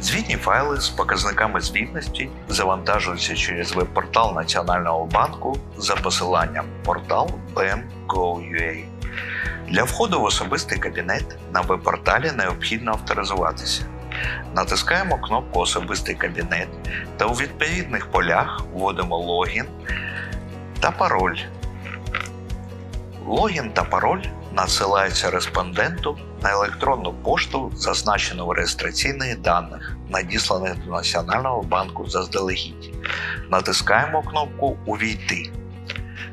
Звітні файли з показниками звітності завантажуються через веб-портал Національного банку за посиланням портал BM.Go.ua. Для входу в особистий кабінет на веб-порталі необхідно авторизуватися. Натискаємо кнопку Особистий кабінет та у відповідних полях вводимо логін та пароль. Логін та пароль надсилаються респонденту на електронну пошту, зазначену в реєстраційних даних, надісланих до Національного банку заздалегідь. Натискаємо кнопку Увійти.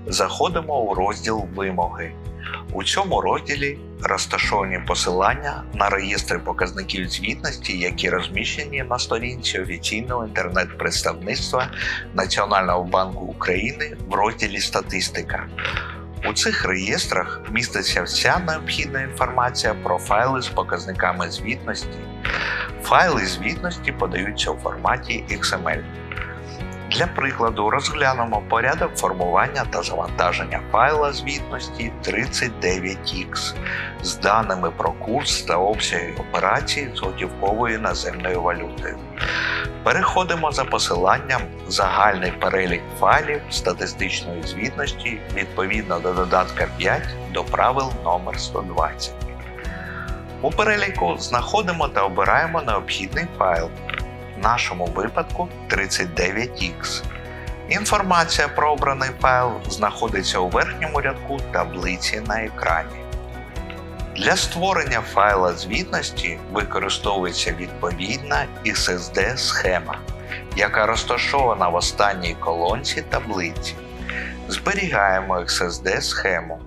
Заходимо у розділ Вимоги. У цьому розділі розташовані посилання на реєстри показників звітності, які розміщені на сторінці офіційного інтернет-представництва Національного банку України в розділі Статистика. У цих реєстрах міститься вся необхідна інформація про файли з показниками звітності. Файли звітності подаються у форматі XML. Для прикладу розглянемо порядок формування та завантаження файла звітності 39X з даними про курс та обсяги операцій з готівковою наземною валютою. Переходимо за посиланням загальний перелік файлів статистичної звітності відповідно до додатка 5 до правил номер 120. У переліку знаходимо та обираємо необхідний файл в нашому випадку 39X. Інформація про обраний файл знаходиться у верхньому рядку таблиці на екрані. Для створення файла звітності використовується відповідна XSD схема, яка розташована в останній колонці таблиці. Зберігаємо XSD схему.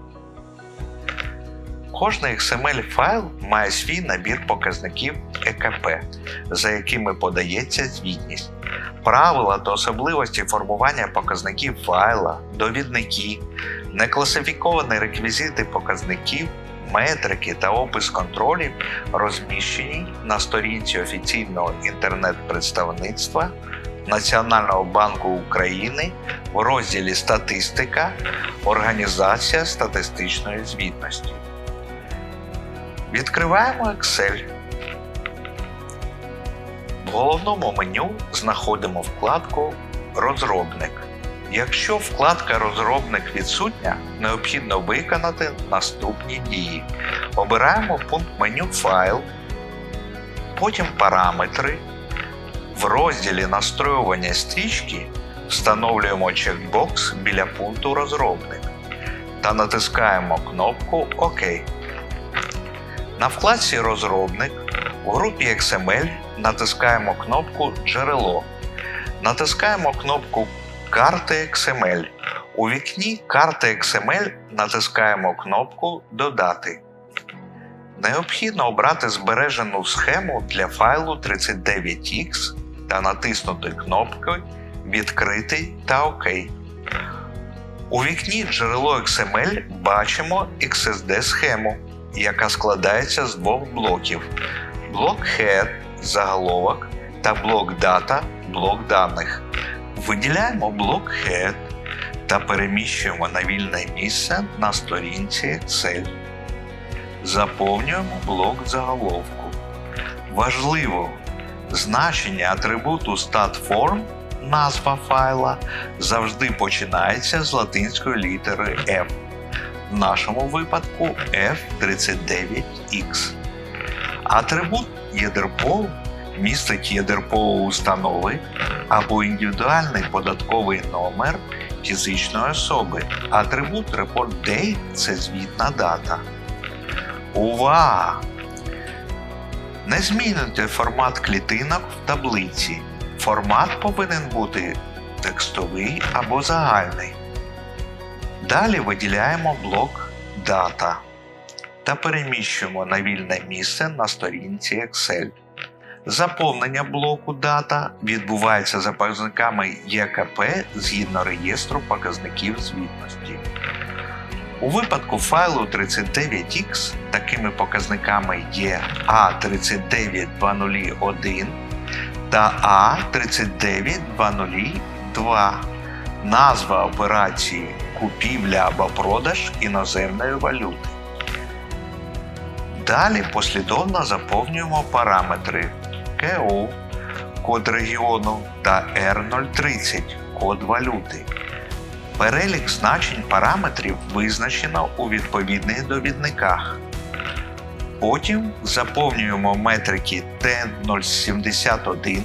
Кожний XML файл має свій набір показників ЕКП, за якими подається звітність. Правила та особливості формування показників файла, довідники, некласифіковані реквізити показників, метрики та опис контролів розміщені на сторінці офіційного інтернет-представництва Національного банку України в розділі Статистика Організація статистичної звітності. Відкриваємо Excel. В головному меню знаходимо вкладку Розробник. Якщо вкладка Розробник відсутня, необхідно виконати наступні дії. Обираємо пункт меню Файл, потім Параметри. В розділі Настроювання стрічки встановлюємо чекбокс біля пункту Розробник та натискаємо кнопку ОК. На вкладці Розробник у групі XML натискаємо кнопку Джерело. Натискаємо кнопку Карти XML. У вікні Карти XML натискаємо кнопку Додати. Необхідно обрати збережену схему для файлу 39X та натиснути кнопки Відкритий та ОК. У вікні Джерело XML бачимо XSD схему яка складається з двох блоків: блок Head заголовок та блок Data блок даних. Виділяємо блок Head та переміщуємо на вільне місце на сторінці Excel. Заповнюємо блок заголовку. Важливо! Значення атрибуту StatForm назва файла завжди починається з латинської літери F в нашому випадку F39X. Атрибут ЄДРПОЛ містить ЄДРПОЛ установи або індивідуальний податковий номер фізичної особи. Атрибут Report Date – це звітна дата. Увага! Не змінюйте формат клітинок в таблиці. Формат повинен бути текстовий або загальний. Далі виділяємо блок Дата та переміщуємо на вільне місце на сторінці Excel. Заповнення блоку Дата відбувається за показниками ЄКП згідно реєстру показників звітності. У випадку файлу 39X такими показниками є A39201 та A39202. Назва операції купівля або продаж іноземної валюти. Далі послідовно заповнюємо параметри КО, код регіону та R030 код валюти. Перелік значень параметрів визначено у відповідних довідниках. Потім заповнюємо метрики T071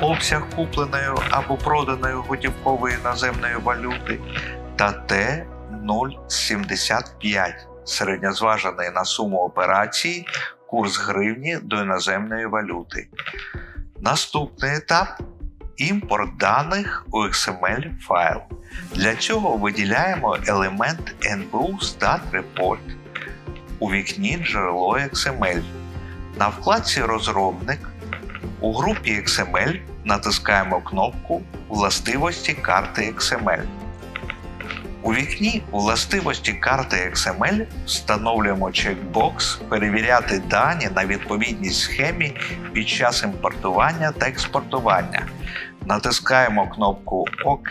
обсяг купленої або проданої готівкової іноземної валюти та Т075 середньозважений на суму операцій курс гривні до іноземної валюти. Наступний етап імпорт даних у XML файл. Для цього виділяємо елемент NBU Stat Report у вікні джерело XML. На вкладці Розробник у групі XML натискаємо кнопку Властивості карти XML. У вікні Властивості карти XML встановлюємо чекбокс Перевіряти дані на відповідність схемі під час імпортування та експортування. Натискаємо кнопку ОК.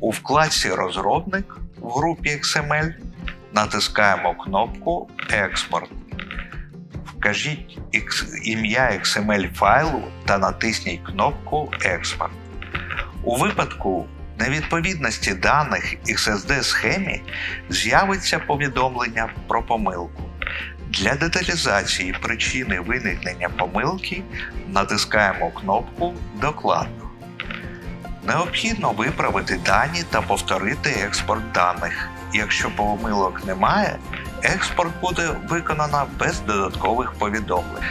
У вкладці Розробник в групі XML натискаємо кнопку Експорт. Вкажіть ім'я XML файлу та натисніть кнопку Експорт. У випадку невідповідності даних XSD схемі з'явиться повідомлення про помилку. Для деталізації причини виникнення помилки натискаємо кнопку Докладно. Необхідно виправити дані та повторити експорт даних. Якщо помилок немає, експорт буде виконано без додаткових повідомлень.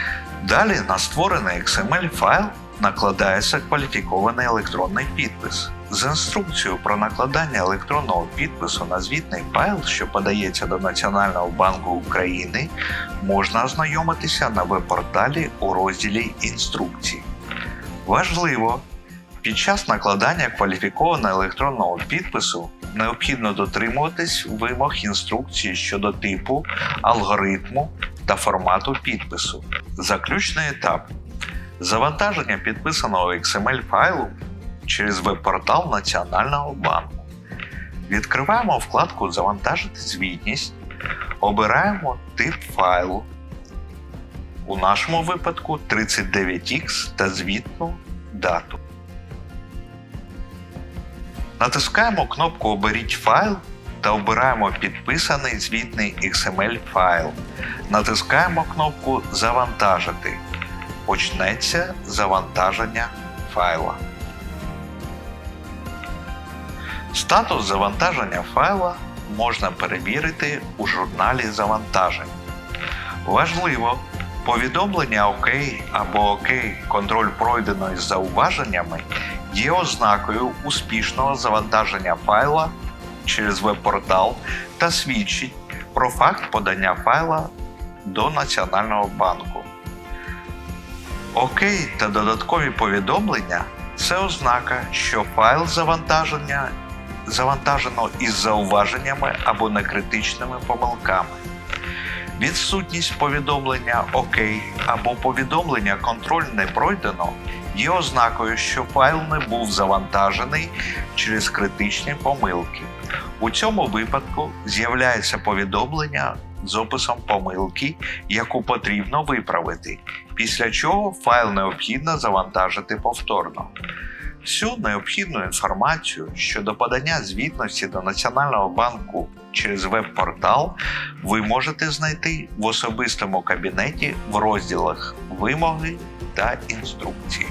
Далі на створений XML файл накладається кваліфікований електронний підпис. З інструкцією про накладання електронного підпису на звітний файл, що подається до Національного банку України, можна ознайомитися на веб-порталі у розділі Інструкції. Важливо, під час накладання кваліфікованого електронного підпису необхідно дотримуватись вимог інструкції щодо типу, алгоритму та формату підпису. Заключний етап завантаження підписаного XML файлу через веб-портал Національного банку. Відкриваємо вкладку Завантажити звітність, обираємо тип файлу. У нашому випадку 39X та звітну дату. Натискаємо кнопку Оберіть файл та обираємо підписаний звітний XML файл. Натискаємо кнопку Завантажити. Почнеться завантаження файла. Статус завантаження файла можна перевірити у журналі завантажень. Важливо, повідомлення ОК або ОК контроль пройдено із зауваженнями є ознакою успішного завантаження файла через веб-портал та свідчить про факт подання файла до Національного банку. ОК та додаткові повідомлення це ознака, що файл завантаження завантажено із зауваженнями або некритичними помилками. Відсутність повідомлення ОК або повідомлення контроль не пройдено є ознакою, що файл не був завантажений через критичні помилки. У цьому випадку з'являється повідомлення з описом помилки, яку потрібно виправити, після чого файл необхідно завантажити повторно. Всю необхідну інформацію щодо подання звітності до Національного банку через веб-портал ви можете знайти в особистому кабінеті в розділах Вимоги та інструкції.